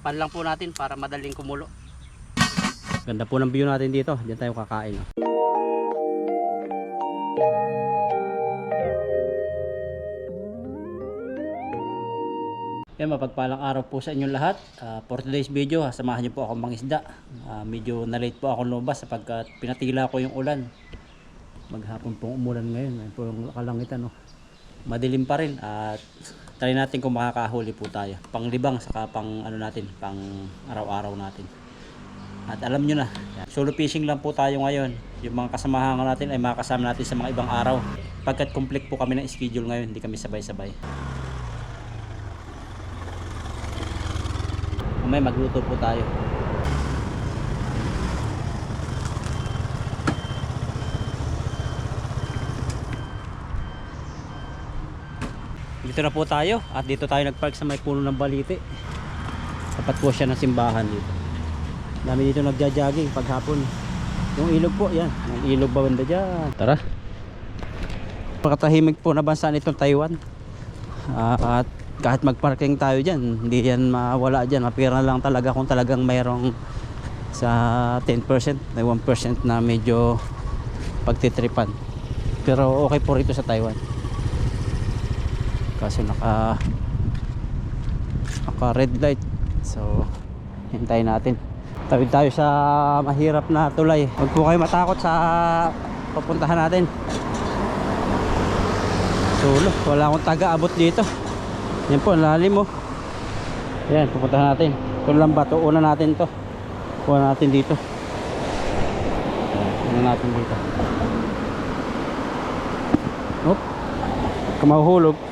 Takpan lang po natin para madaling kumulo. Ganda po ng view natin dito. Diyan tayo kakain. Oh. Yan, mapagpalang araw po sa inyong lahat. Ah, for today's video, ah, samahan niyo po ako mangisda. Ah, medyo na-late po ako lumabas sapagkat pinatila ko yung ulan. Maghapon pong umulan ngayon. Ayun po yung kalangitan. No? Madilim pa rin at try natin kung makakahuli po tayo. Panglibang saka pang ano natin, pang araw-araw natin. At alam nyo na, solo fishing lang po tayo ngayon. Yung mga kasamahan natin ay makakasama natin sa mga ibang araw. Pagkat complete po kami ng schedule ngayon, hindi kami sabay-sabay. May magluto po tayo. Dito na po tayo at dito tayo nagpark sa may puno ng balite. Tapat po siya ng simbahan dito. Dami dito nagja-jogging paghapon. Yung ilog po, yan. Yung ilog ba banda dyan. Tara. Pakatahimik po na bansa nitong Taiwan. Ah, at kahit magparking tayo dyan, hindi yan mawala dyan. Mapira lang talaga kung talagang mayroong sa 10%, may 1% na medyo pagtitripan. Pero okay po rito sa Taiwan. Kasi naka naka red light. So, hintayin natin. Tawid tayo sa mahirap na tulay. Huwag po kayo matakot sa papuntahan natin. Sulo, wala akong taga-abot dito. Yan po, lalim mo. Yan, pupuntahan natin. Ito lang ba? Una natin to. Kuha natin dito. Una natin dito. Mahuhulog. Tapos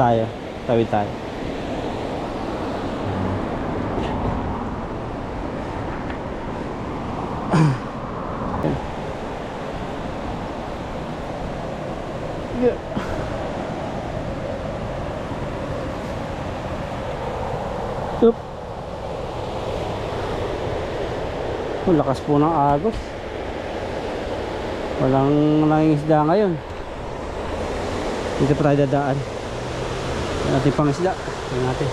tayo. Tawid tayo. Yeah. Oop. Oh, lakas po ng agos. Walang nangingisda ngayon. Dito pa tayo dadaan. Yan natin pang isda. Yan natin.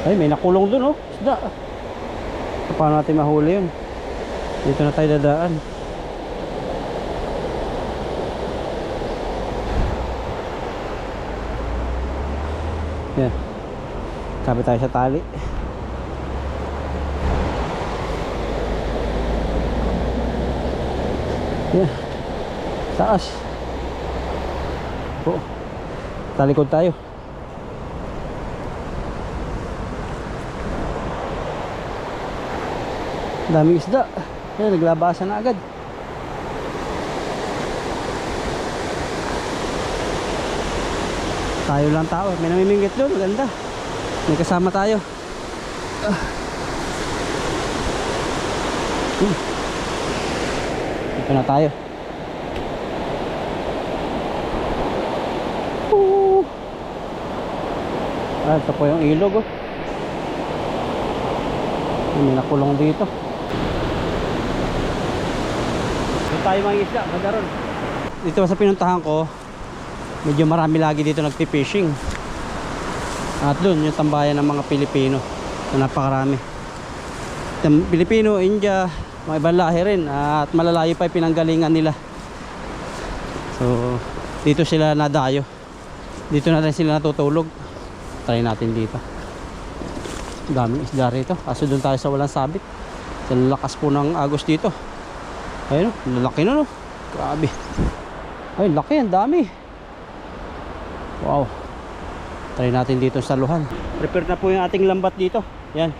Ay, may nakulong dun oh. Isda. Paano natin mahuli yun? Dito na tayo dadaan. Yan. Sabi tayo sa tali. Yan. Taas. Po. Talikod tayo. Daming isda. Yan, naglabasan na agad. Tayo lang tao. May namimingit doon. Maganda. May kasama tayo. Ah. Hmm. Dito na tayo. Ah, ito po yung ilog oh. May nakulong dito. Doon tayo mga isda, madaron. Dito sa pinuntahan ko, medyo marami lagi dito nagpi-fishing. At doon yung tambayan ng mga Pilipino na napakarami. Pilipino, India, mga ibang lahi rin at malalayo pa pinanggalingan nila. So, dito sila nadayo. Dito na rin sila natutulog. Try natin dito. Daming isda rito. Kaso doon tayo sa walang sabit. Sa lakas po ng agos dito. Ayun, oh, lalaki na no. Grabe. Ay, laki, ang dami. Wow. Try natin dito sa luhan. Prepare na po yung ating lambat dito. Yan.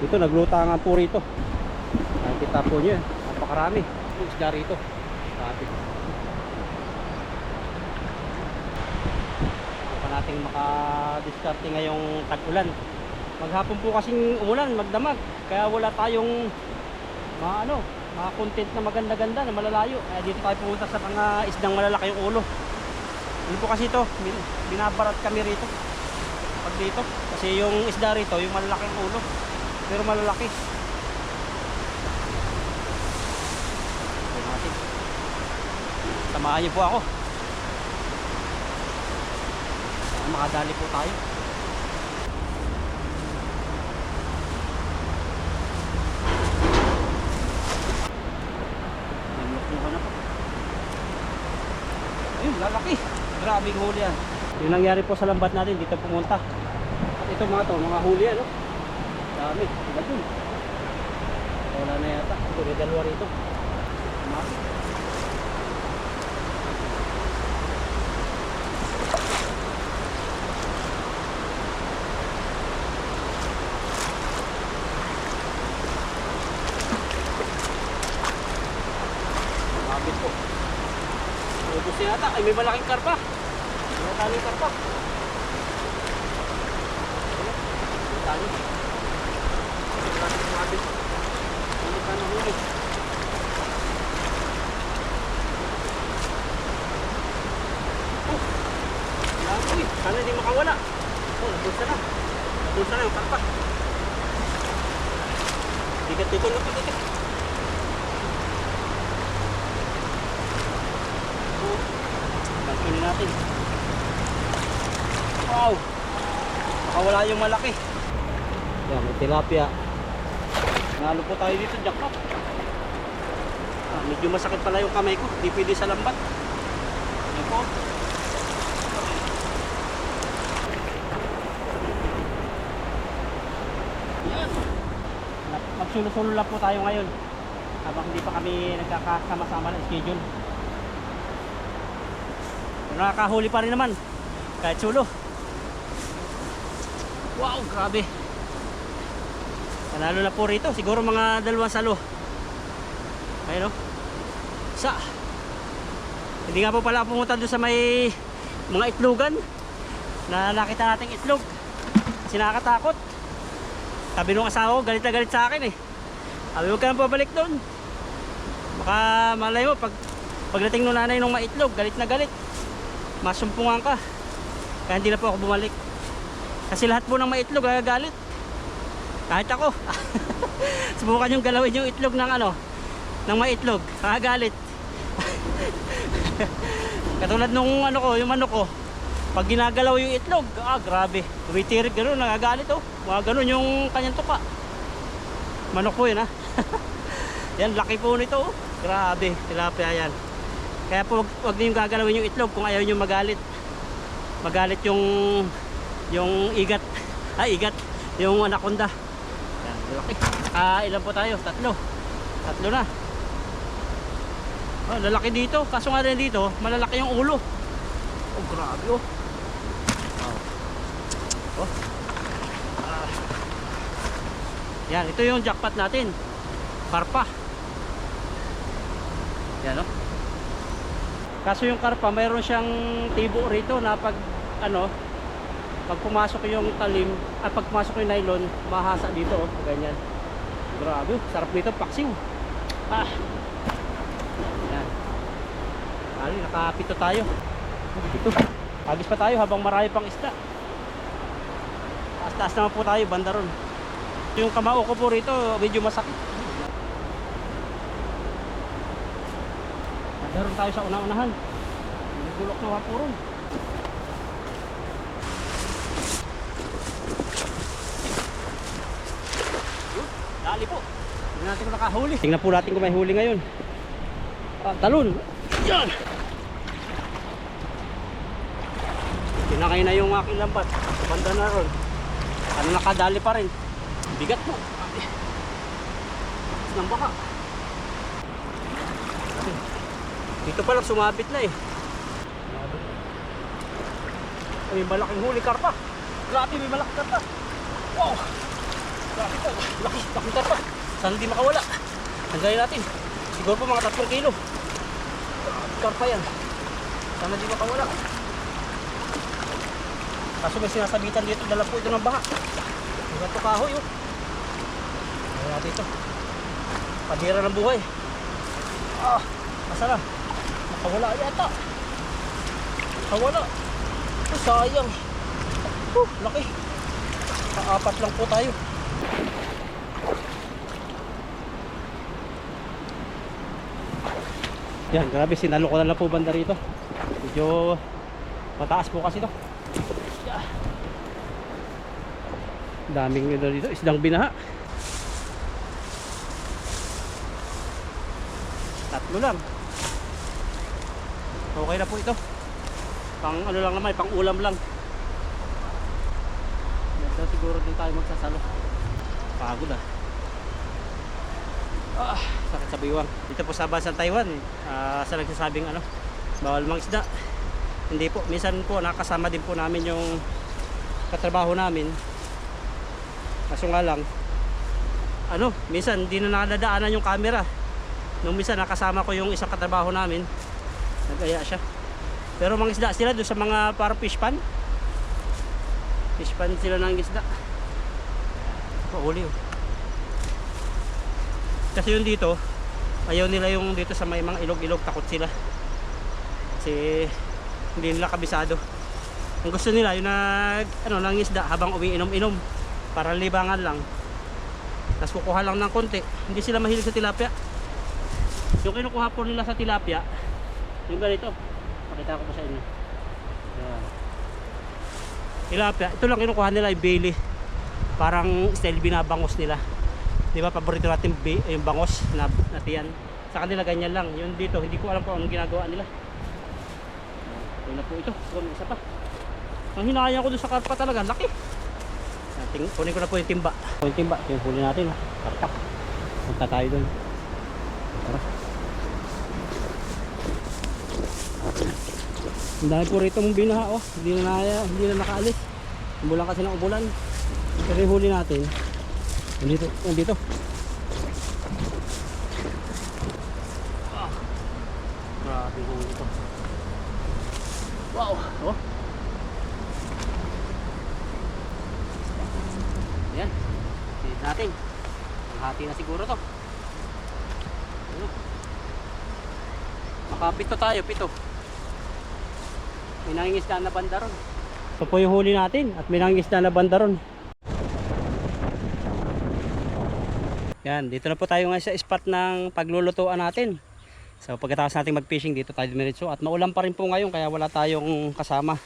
Dito, naglutangan po rito. Nakikita po nyo yan. Napakarami. Isda rito. Grabe. Hindi pa natin makadiskarte ngayong tag-ulan. Maghapon po kasing umulan, magdamag. Kaya wala tayong mga ano, mga content na maganda-ganda na malalayo. Kaya dito tayo pumunta sa mga isdang malalaki yung ulo. Ano po kasi ito, bin- binabarat kami rito. Pag dito. Kasi yung isda rito, yung malalaking ulo. Pero malalaki. Samahan niyo po ako. Makadali po tayo. Namukmuha na po. Ayun, lalaki. Grabing huli yan. Yung nangyari po sa lambat natin, dito pumunta. At ito mga to, mga huli ano. Dami. Iba dun. Wala na yata. Ito, may dalawa rito. Mami. Mabit po. Ubus yata. Ay, may malaking karpa. May malaking karpa. Ayun. May tali. May malaking mabit. Hindi pa nahuli. Oh, laki. Sana hindi makawala. Oh, nabulsa na. Nabulsa na yung karpa. Bigat dito, lupit dito. Oh, Balkinin natin. Wow! Nakawala yung malaki. Yan, may tilapia. Nalo po tayo dito, jackpot. Ah, medyo masakit pala yung kamay ko. Hindi pwede sa lambat. Yan po. Yan. Magsulo-sulo lang po tayo ngayon. Habang hindi pa kami nagkakasama-sama ng schedule. Nakakahuli pa rin naman. Kahit sulo. Wow, grabe. Panalo na po rito. Siguro mga dalawang salo. Ayun o. Isa. Hindi nga po pala pumunta doon sa may mga itlogan. Na nakita nating itlog. Kasi nakakatakot. Sabi nung asawa ko, galit na galit sa akin eh. Sabi huwag ka nang pabalik doon. Baka malay mo, pag, pagdating nung nanay nung maitlog, galit na galit. Masumpungan ka. Kaya hindi na po ako bumalik. Kasi lahat po ng maitlog gagalit. Kahit ako. Subukan yung galawin yung itlog ng ano, ng maitlog. Gagalit. Katulad nung ano ko, yung manok ko. Pag ginagalaw yung itlog, ah grabe. Tumitirik gano'n, nagagalit oh. Mga gano'n yung kanyang tuka. Manok po yun ha. yan, laki po nito oh. Grabe, tilapia yan. Kaya po wag, wag niyo gagalawin yung itlog kung ayaw niyo magalit. Magalit yung yung igat. Ay, igat. Yung anaconda. Yan, laki. Ah, ilan po tayo? Tatlo. Tatlo na. Oh, lalaki dito. Kaso nga rin dito, malalaki yung ulo. Oh, grabe oh. Oh. Oh. Ah. Yan, ito yung jackpot natin. Karpa. Yan oh. Kaso yung karpa, mayroon siyang tibo rito na pag ano, pag pumasok yung talim, at pag pumasok yung nylon, mahasa dito oh, ganyan. Grabe, sarap nito, paksiw. Ah. Yan. Ali, nakapito tayo. Dito. Agis pa tayo habang marami pang isda. Taas-taas naman po tayo, banda ron. Yung kamao ko po rito, medyo masakit. Meron tayo sa una-unahan. Nagulok na wapuron. Yun, Dali po. Tingnan natin kung nakahuli. Tingnan po natin kung may huli ngayon. Ah, talon. Yan! Tinakay na yung aking lambat. Banda na ron. Ano nakadali pa rin. Bigat po. Tapos ng baka. Dito pa lang sumabit na eh. Ay, may malaking huli karpa. Grabe, may malaking karpa. Wow! Grabe po. Laki, laking karpa. Sana hindi makawala. Tanggalin natin. Siguro po mga 3 kilo. Karpa yan. Sana hindi makawala. Kaso may sinasabitan dito, dala po ito ng baha. May bato kahoy oh. Ayan natin ito. Padira ng buhay. Ah, masarap. Nakawala yata. Nakawala. Oh, sayang. Oh, laki. Kaapat lang po tayo. Yan, grabe. Sinalo ko na lang po banda rito. Medyo mataas po kasi to. Yan. Daming ano dito, isdang binaha. Tatlo lang. Okay na po ito. Pang ano lang naman, pang ulam lang. Dito siguro din tayo magsasalo. Pagod ah. Ah, sakit sa biwang. Dito po sa bansang Taiwan, ah, sa nagsasabing ano, bawal mang isda. Hindi po, minsan po nakasama din po namin yung katrabaho namin. Kaso nga lang, ano, minsan hindi na nakadadaanan yung camera. Nung minsan nakasama ko yung isang katrabaho namin, nagaya siya. Pero mga isda sila doon sa mga para fish pan. Fish pan sila ng isda. Pauli oh. Kasi yun dito, ayaw nila yung dito sa may mga ilog-ilog, takot sila. Kasi hindi nila kabisado. Ang gusto nila yung nag ano lang isda habang umiinom-inom para libangan lang. Tapos kukuha lang ng konti. Hindi sila mahilig sa tilapia. Yung kinukuha po nila sa tilapia, yung ganito. Pakita ko po sa inyo. Yan. Tilapia, ito lang kinukuha nila yung Bailey. Parang style binabangos nila. Di ba paborito natin ba- yung bangos na natiyan. Sa kanila ganyan lang. Yung dito, hindi ko alam kung anong ginagawa nila. Ito na po ito. May isa pa. Ang hinahayaan ko doon sa karpa talaga, laki. Nating, kunin ko na po yung timba. Yung timba, yung huli natin. ah. Karpa. Punta tayo doon. Tara. Ang dami po rito mong binaha oh. Hindi na, naya, hindi na nakaalis. Umulan kasi ng umulan. Pero huli natin, nandito, nandito. Ah. Grabe ito. Wow! Oh. Ayan. Silid natin. Hati na siguro to. Ano? Makapito tayo, pito. May nangingisda na banda ron. Ito po yung huli natin at may nangingisda na banda ron. Yan, dito na po tayo ngayon sa spot ng paglulutuan natin. So pagkatapos natin mag-fishing dito tayo dumiretso at maulan pa rin po ngayon kaya wala tayong kasama.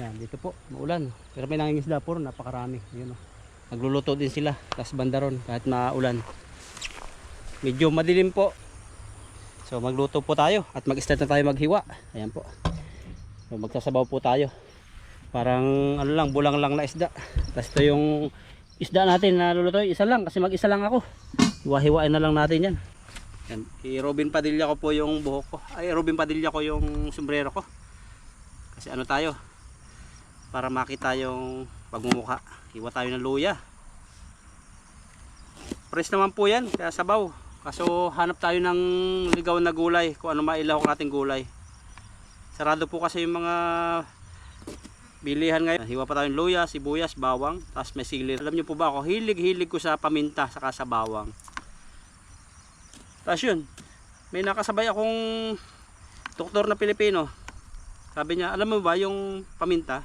Yan, dito po, maulan. Pero may nangingisda po ron, napakarami. Yun, oh. Nagluluto din sila, tas banda ron kahit maulan. Medyo madilim po. So magluto po tayo at mag-start na tayo maghiwa. Ayan po. So, magsasabaw po tayo. Parang ano lang, bulang lang na isda. Tapos ito yung isda natin na lulutoy. Isa lang kasi mag-isa lang ako. Hiwa-hiwain na lang natin yan. yan. Kay Robin Padilla ko po yung buhok ko. Ay, Robin Padilla ko yung sombrero ko. Kasi ano tayo? Para makita yung pagmumukha. Hiwa tayo ng luya. Press naman po yan, kaya sabaw. Kaso hanap tayo ng ligaw na gulay, kung ano mailaw ang ating gulay. Sarado po kasi yung mga bilihan ngayon. Hiwa pa tayong luya, sibuyas, bawang, tapos may sili. Alam niyo po ba ako, hilig-hilig ko sa paminta saka sa bawang. Tapos yun, may nakasabay akong doktor na Pilipino. Sabi niya, alam mo ba yung paminta,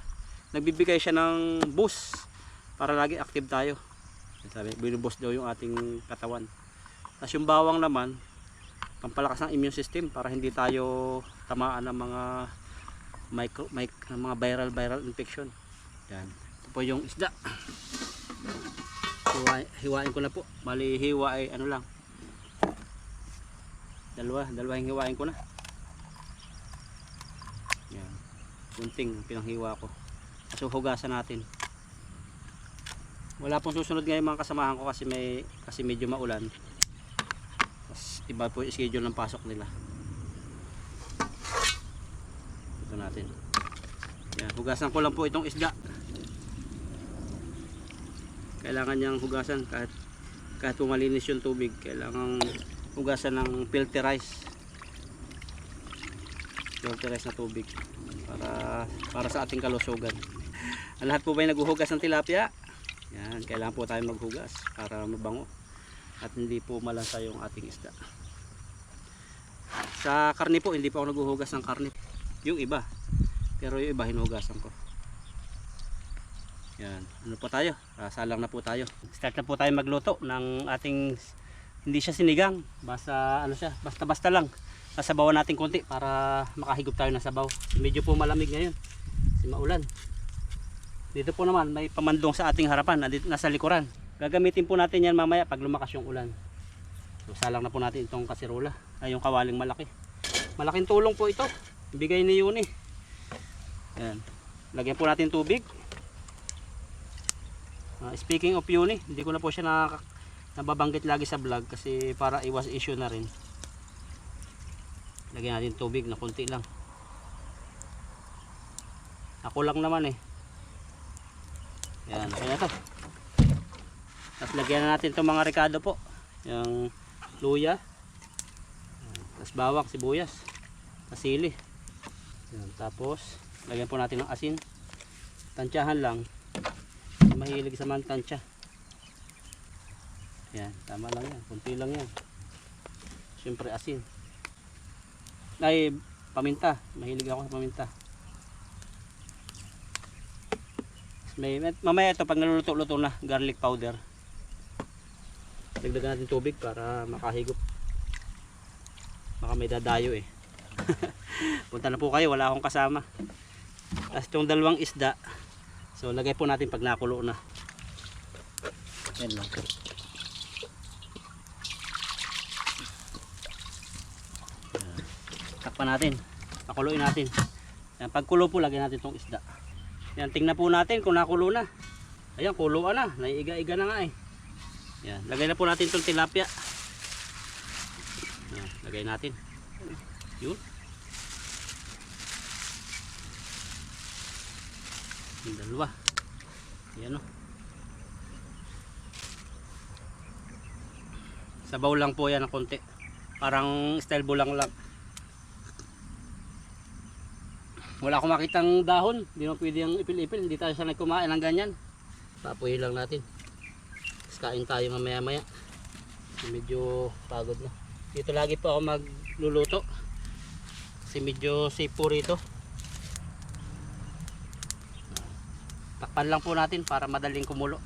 nagbibigay siya ng boost para lagi active tayo. Sabi, binuboost daw yung ating katawan. Tapos yung bawang naman, pampalakas ng immune system para hindi tayo tamaan ng mga micro, mic, ng mga viral viral infection. Yan. Ito po yung isda. Hiwain, hiwain ko na po. Bali hiwa ay ano lang. Dalawa, dalawa yung hiwain ko na. Yan. Kunting pinanghiwa ko. So hugasan natin. Wala pong susunod ngayon mga kasamahan ko kasi may kasi medyo maulan. Tapos iba po yung schedule ng pasok nila. Ito natin. Yan, hugasan ko lang po itong isda. Kailangan niyang hugasan kahit kahit po malinis yung tubig, kailangan hugasan ng filterize. Filterize na tubig para para sa ating kalusugan. Ang lahat po ba ay naghuhugas ng tilapia? Yan, kailangan po tayo maghugas para mabango at hindi po malansa yung ating isda. Sa karne po, hindi pa ako naghuhugas ng karne. Yung iba. Pero yung iba hinuhugasan ko. Yan, ano po tayo? Ah, salang na po tayo. Start na po tayo magluto ng ating hindi siya sinigang, basta ano siya, basta-basta lang. Sasabawan natin konti para makahigop tayo ng sabaw. Medyo po malamig ngayon. Kasi maulan. Dito po naman may pamandong sa ating harapan, nandito, nasa likuran. Gagamitin po natin yan mamaya pag lumakas yung ulan. So, salang na po natin itong kasirola, ay yung kawaling malaki. Malaking tulong po ito. Ibigay ni Yuni. Yan. Lagyan po natin tubig. Ah, speaking of Yuni, hindi ko na po siya nababanggit lagi sa vlog kasi para iwas issue na rin. Lagyan natin tubig na konti lang. Ako lang naman eh. Yan, okay na to. Tapos lagyan na natin itong mga rekado po. Yung luya. Tapos bawang, sibuyas. Pasili. Yan, tapos lagyan po natin ng asin. Tansyahan lang. Mahilig sa mantansya. Yan, tama lang yan. Kunti lang yan. Siyempre asin. Ay, paminta. Mahilig ako sa paminta. May, mamaya ito pag naluluto-luto na, garlic powder. Dagdagan natin tubig para makahigop. Baka may dadayo eh. Punta na po kayo, wala akong kasama. Tapos itong dalawang isda, so lagay po natin pag nakulo na. Yan lang. Takpan natin. Pakuluin natin. Yan, pag kulo po, lagyan natin itong isda. Yan, tingnan po natin kung nakulo na. Ayan, kuluan na. Naiiga-iga na nga eh. Yan, lagay na po natin itong tilapia. Yan, lagay natin. Yun. Yung dalawa. Yan o. Sabaw lang po yan ng konti. Parang style bulang lang. Wala akong makitang dahon. Hindi mo pwede yung ipil-ipil. Hindi tayo sanay kumain ng ganyan. Papuhin lang natin. Tapos kain tayo mamaya maya. Medyo pagod na. Dito lagi po ako magluluto. Kasi medyo safe po rito. Takpan lang po natin para madaling kumulo.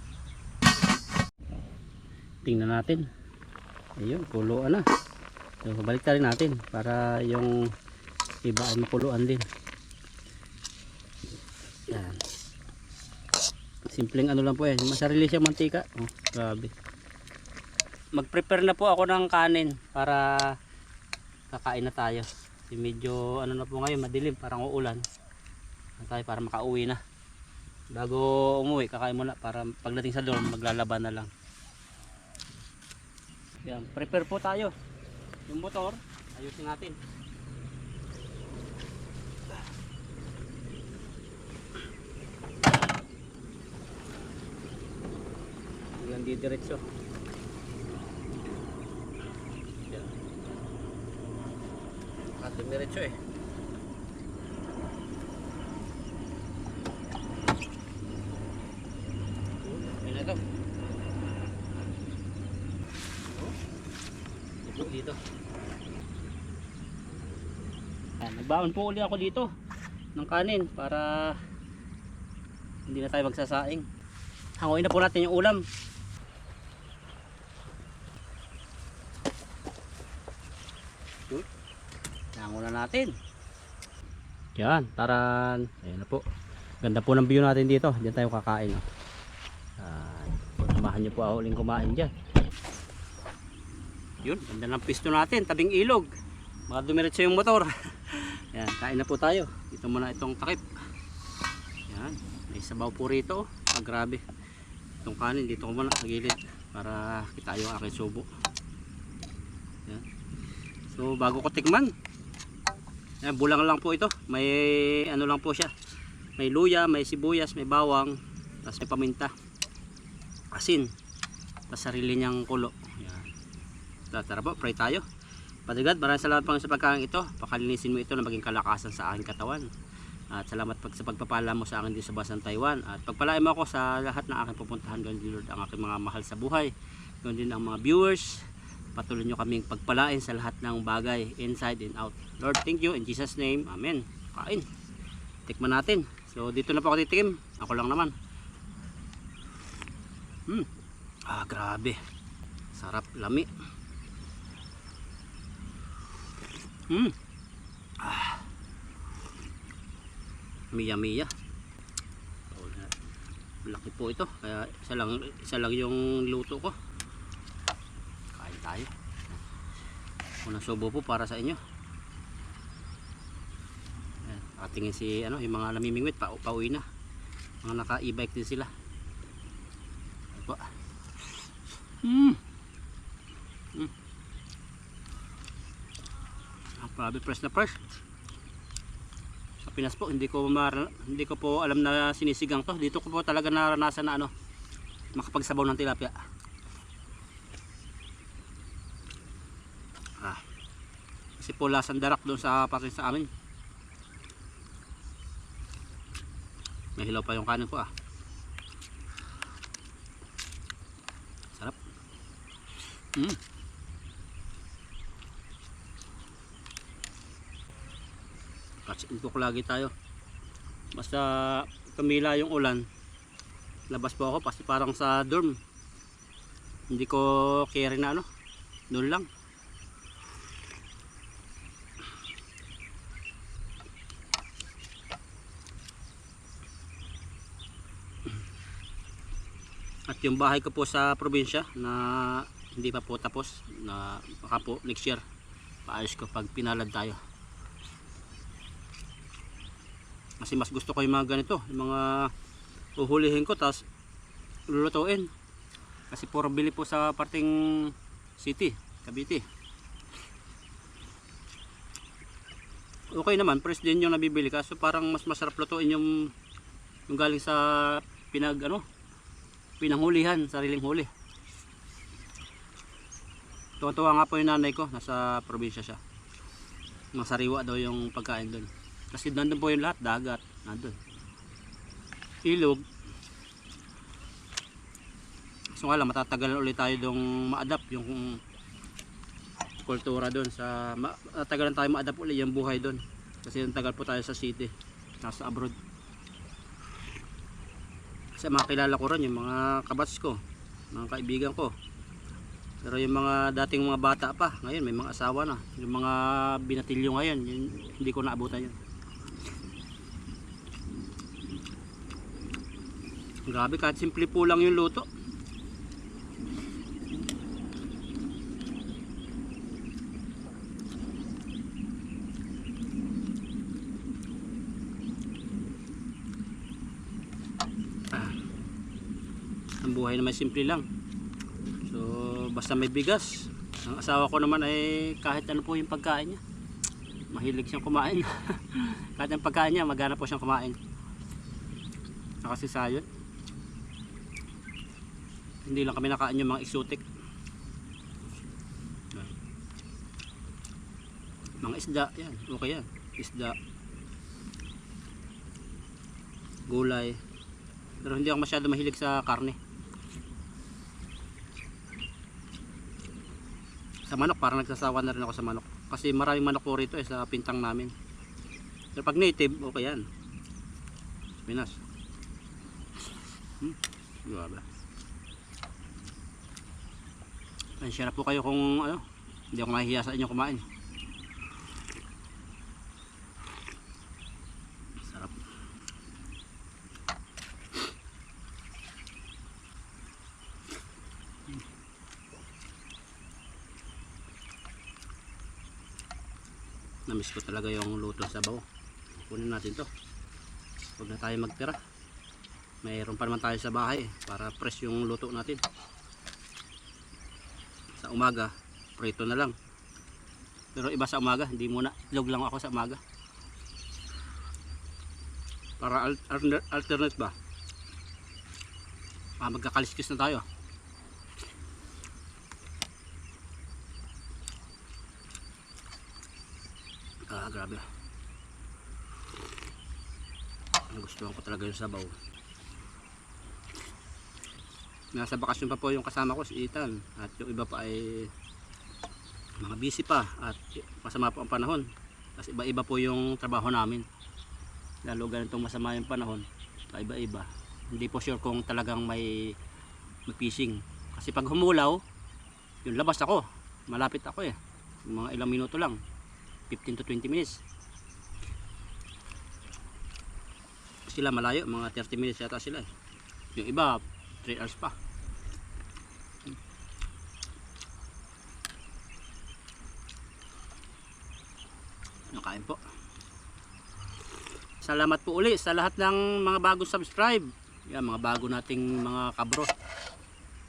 Tingnan natin. Ayun, kuluan na. So, balik rin natin para yung iba ay makuluan din. Yan. Simpleng ano lang po yan. Masarili siyang mantika. Oh, grabe. Mag-prepare na po ako ng kanin para kakain na tayo. Kasi medyo ano na po ngayon, madilim, parang uulan. Ano tayo para makauwi na. Bago umuwi, kakain muna para pagdating sa dorm, maglalaban na lang. Yan, prepare po tayo. Yung motor, ayusin natin. Yan di diretso. Ating diretso eh. Yan na ito. Dito. Yan, nagbaon po uli ako dito ng kanin para hindi na tayo magsasaing. Hanguin na po natin yung ulam. Hango na natin. Yan, taran. Ayan na po. Ganda po ng view natin dito. Diyan tayo kakain. Oh. Yan. Samahan niyo po ako uling kumain dyan. Yun, ganda ng pisto natin. Tabing ilog. Baka dumiretso yung motor. Yan, kain na po tayo. Ito muna itong takip. Yan, may sabaw po rito. Ah, grabe. Itong kanin dito ko muna sa gilid para kita yung aking subo. Yan. So bago ko tikman. Yan, bulang lang po ito. May ano lang po siya. May luya, may sibuyas, may bawang, tapos may paminta. Asin. Tapos sarili niyang kulo. Yan. Tara, tara po, pray tayo. God, maraming salamat Panginoon sa pagkain ito. Pakalinisin mo ito na maging kalakasan sa aking katawan. At salamat pag sa pagpapala mo sa akin dito sa Basan Taiwan. At pagpalain mo ako sa lahat ng aking pupuntahan. Gawin din Lord ang aking mga mahal sa buhay. Gawin din ang mga viewers. Patuloy nyo kaming pagpalain sa lahat ng bagay inside and out. Lord, thank you. In Jesus name, Amen. Kain. Tikman natin. So dito na po ako titikim. Ako lang naman. Hmm. Ah, grabe. Sarap, lami. Hmm. Ah. Miya miya. Laki po ito. Kaya isa lang, isa lang yung luto ko. Kain tayo. Unang subo po para sa inyo. Ayan, nakatingin si ano, yung mga namimingwit pa, pauwi na. Mga naka e-bike din sila. Apo. Mm. Mm. Ah, grabe fresh na fresh. Sa Pinas po, hindi ko mar hindi ko po alam na sinisigang to. Dito ko po talaga naranasan na ano, makapagsabaw ng tilapia. Ah. Kasi po lasang darak doon sa pasin sa amin. May hilaw pa yung kanin ko ah. Sarap. Mm. Catch and cook lagi tayo. Basta tumila yung ulan. Labas po ako kasi parang sa dorm. Hindi ko carry na ano. Doon lang. At yung bahay ko po sa probinsya na hindi pa po tapos na baka po next year paayos ko pag pinalad tayo. Kasi mas gusto ko yung mga ganito, yung mga uhulihin ko tapos lulutuin. Kasi puro bili po sa parting city, Cavite. Okay naman, fresh din yung nabibili kaso parang mas masarap lutuin yung yung galing sa pinag ano, pinanghulihan, sariling huli. Tuwa-tuwa nga po yung nanay ko, nasa probinsya siya. Masariwa daw yung pagkain doon. Kasi nandun po yung lahat, dagat, nandun. Ilog. So nga lang, matatagalan ulit tayo dong ma-adapt yung kultura doon sa ma- matagalan tayo ma-adapt ulit yung buhay doon. Kasi ang tagal po tayo sa city, nasa abroad. Kasi mga kilala ko ron, yung mga kabats ko, mga kaibigan ko. Pero yung mga dating mga bata pa, ngayon may mga asawa na. Yung mga binatilyo ngayon, yun, hindi ko naabutan yun. Grabe, kahit simple po lang yung luto. Buhay naman simple lang. So, basta may bigas. Ang asawa ko naman ay kahit ano po yung pagkain niya. Mahilig siyang kumain. kahit ang pagkain niya, magana po siyang kumain. Saka si Sayot. Hindi lang kami nakain yung mga exotic. Mga isda, yan. Okay yan. Isda. Gulay. Pero hindi ako masyado mahilig sa karne. Sa manok, parang nagsasawa na rin ako sa manok. Kasi maraming manok po rito eh, sa pintang namin. Pero pag native, okay yan. Pinas. Hmm, grabe. Pansya na po kayo kung ano, hindi ako mahihiya sa inyo kumain. Sarap. Namiss ko talaga yung luto sa bawo. Kunin natin to. Huwag na tayo magtira. Mayroon pa naman tayo sa bahay para fresh yung luto natin. Sa umaga, prito na lang. Pero iba sa umaga, hindi muna. Itlog lang ako sa umaga. Para al- al- alternate ba? Ah, magkakaliskis na tayo. Ah, grabe. Nagustuhan ko talaga yung sabaw. Nasa bakasyon pa po yung kasama ko si Ethan at yung iba pa ay mga busy pa at masama po ang panahon. Kasi iba-iba po yung trabaho namin. Lalo ganitong masama yung panahon, iba-iba. Hindi po sure kung talagang may, may fishing. Kasi pag humulaw, yung labas ako, malapit ako eh. Mga ilang minuto lang. 15 to 20 minutes. Sila malayo, mga 30 minutes yata sila eh. Yung iba, 3 hours pa. Nakain po. Salamat po uli sa lahat ng mga bagong subscribe. Yan, mga bago nating mga kabro.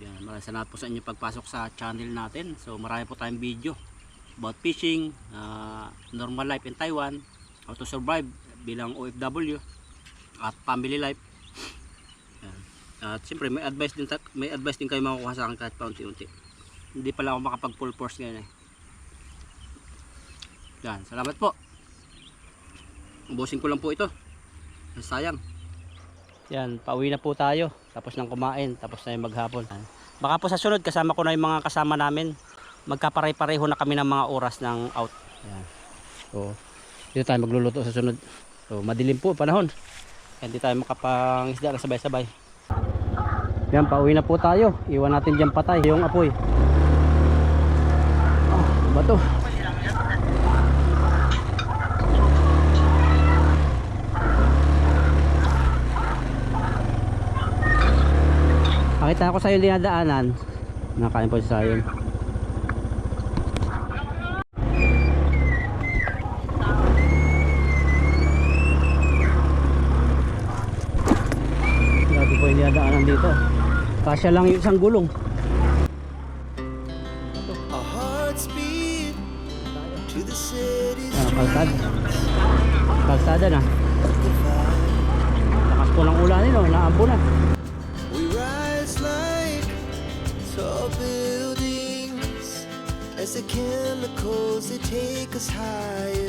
Yan, maraming salamat po sa inyo pagpasok sa channel natin. So marami po tayong video about fishing, ah, normal life in Taiwan, how to survive bilang OFW at family life. Yan. At siyempre may advice din may advice din kayo makukuha sa akin kahit paunti-unti. Hindi pala ako makapag full force ngayon eh. Yan, salamat po. Ubusin ko lang po ito. Sayang. Yan, pauwi na po tayo. Tapos nang kumain, tapos na yung maghapon. Baka po sa sunod kasama ko na yung mga kasama namin. Magkaparay-pareho na kami ng mga oras ng out. Yan. So, dito tayo magluluto sa sunod. So, madilim po panahon. Kaya tayo makapangisda na sabay-sabay. Yan, pauwi na po tayo. Iwan natin dyan patay yung apoy. Ah, ba to? Pakita ako sa iyo dinadaanan. Nakain po sa iyo. Grabe po yung dinadaanan dito. Kasya lang yung isang gulong. Ano, kalsada. Kalsada na. Lakas po ng ulan nilo. Naambo na. We rise like tall buildings as the chemicals they take us higher.